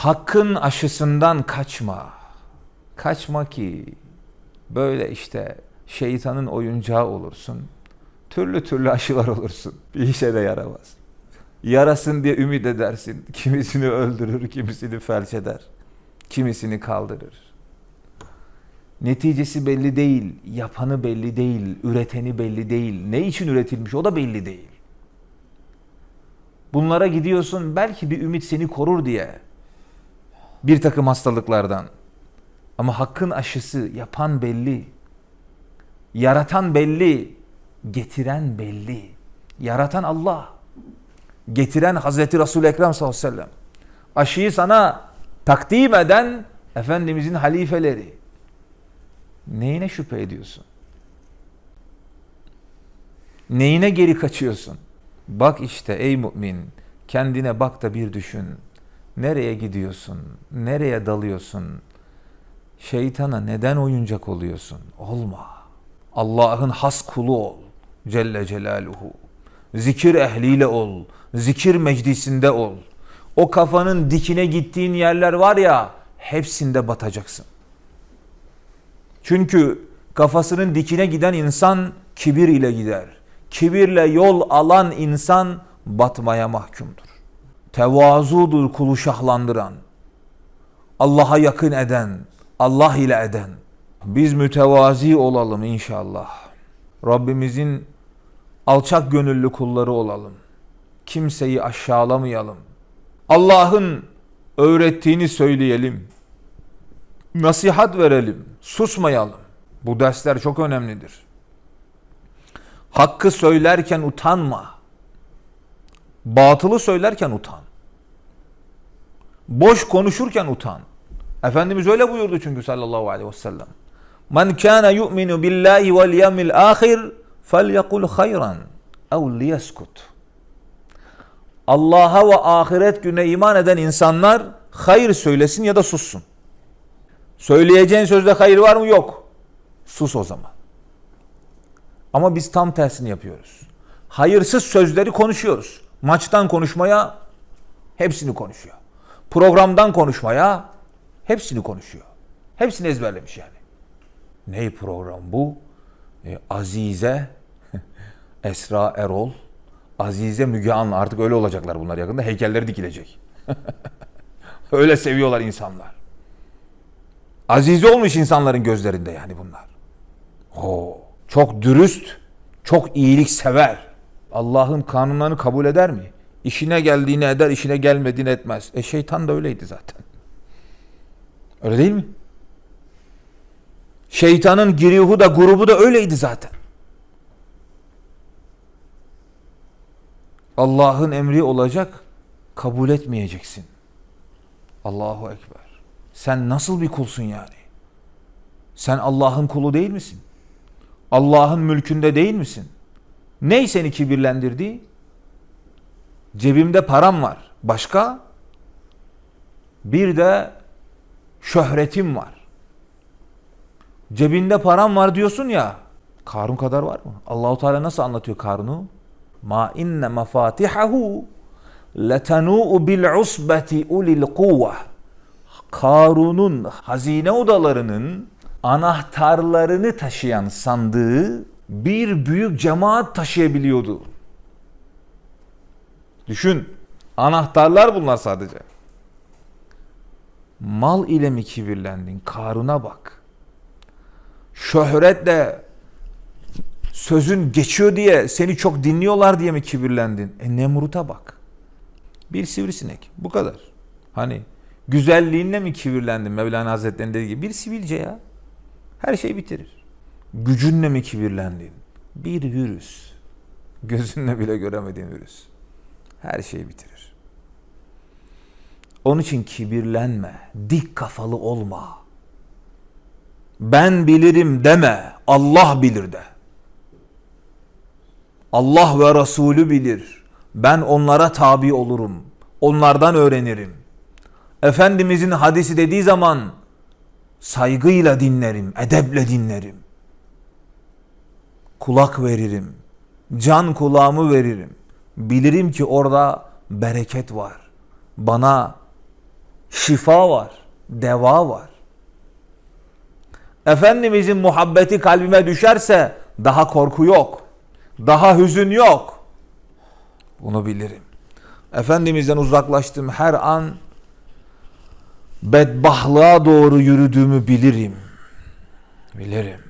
Hakkın aşısından kaçma. Kaçma ki böyle işte şeytanın oyuncağı olursun. Türlü türlü aşılar olursun. Bir işe de yaramaz. Yarasın diye ümit edersin. Kimisini öldürür, kimisini felç eder. Kimisini kaldırır. Neticesi belli değil, yapanı belli değil, üreteni belli değil. Ne için üretilmiş o da belli değil. Bunlara gidiyorsun belki bir ümit seni korur diye. Bir takım hastalıklardan. Ama hakkın aşısı yapan belli. Yaratan belli. Getiren belli. Yaratan Allah. Getiren Hazreti Resul-i Ekrem sallallahu aleyhi ve sellem. Aşıyı sana takdim eden Efendimizin halifeleri. Neyine şüphe ediyorsun? Neyine geri kaçıyorsun? Bak işte ey mümin kendine bak da bir düşün. Nereye gidiyorsun? Nereye dalıyorsun? Şeytana neden oyuncak oluyorsun? Olma. Allah'ın has kulu ol. Celle Celaluhu. Zikir ehliyle ol. Zikir meclisinde ol. O kafanın dikine gittiğin yerler var ya hepsinde batacaksın. Çünkü kafasının dikine giden insan kibir ile gider. Kibirle yol alan insan batmaya mahkumdur. Tevazudur kulu şahlandıran. Allah'a yakın eden, Allah ile eden. Biz mütevazi olalım inşallah. Rabbimizin alçak gönüllü kulları olalım. Kimseyi aşağılamayalım. Allah'ın öğrettiğini söyleyelim. Nasihat verelim. Susmayalım. Bu dersler çok önemlidir. Hakkı söylerken utanma. Batılı söylerken utan. Boş konuşurken utan. Efendimiz öyle buyurdu çünkü sallallahu aleyhi ve sellem. Men kana yu'minu billahi vel yevmil ahir felyekul hayran ev liyeskut. Allah'a ve ahiret güne iman eden insanlar hayır söylesin ya da sussun. Söyleyeceğin sözde hayır var mı? Yok. Sus o zaman. Ama biz tam tersini yapıyoruz. Hayırsız sözleri konuşuyoruz. Maçtan konuşmaya hepsini konuşuyor. Programdan konuşmaya hepsini konuşuyor. Hepsini ezberlemiş yani. Ney program bu? E, Azize, Esra Erol, Azize Müge Anlı artık öyle olacaklar bunlar yakında. Heykelleri dikilecek. öyle seviyorlar insanlar. Azize olmuş insanların gözlerinde yani bunlar. Oo, çok dürüst, çok iyilik sever. Allah'ın kanunlarını kabul eder mi? İşine geldiğini eder, işine gelmediğini etmez. E şeytan da öyleydi zaten. Öyle değil mi? Şeytanın girihu da grubu da öyleydi zaten. Allah'ın emri olacak, kabul etmeyeceksin. Allahu Ekber. Sen nasıl bir kulsun yani? Sen Allah'ın kulu değil misin? Allah'ın mülkünde değil misin? Ney seni kibirlendirdi? Cebimde param var. Başka? Bir de şöhretim var. Cebinde param var diyorsun ya. Karun kadar var mı? Allahu Teala nasıl anlatıyor Karun'u? Ma inne mafatihahu letanu bil usbeti ulil kuvve. Karun'un hazine odalarının anahtarlarını taşıyan sandığı bir büyük cemaat taşıyabiliyordu. Düşün. Anahtarlar bunlar sadece. Mal ile mi kibirlendin? Karun'a bak. Şöhretle sözün geçiyor diye seni çok dinliyorlar diye mi kibirlendin? E Nemrut'a bak. Bir sivrisinek. Bu kadar. Hani güzelliğinle mi kibirlendin Mevlana Hazretleri'nin dediği gibi? Bir sivilce ya. Her şey bitirir. Gücünle mi kibirlendin? Bir virüs. Gözünle bile göremediğin virüs. Her şeyi bitirir. Onun için kibirlenme. Dik kafalı olma. Ben bilirim deme. Allah bilir de. Allah ve Resulü bilir. Ben onlara tabi olurum. Onlardan öğrenirim. Efendimizin hadisi dediği zaman saygıyla dinlerim, edeple dinlerim. Kulak veririm. Can kulağımı veririm. Bilirim ki orada bereket var. Bana şifa var, deva var. Efendimizin muhabbeti kalbime düşerse daha korku yok. Daha hüzün yok. Bunu bilirim. Efendimizden uzaklaştığım her an bedbahtlığa doğru yürüdüğümü bilirim. Bilirim.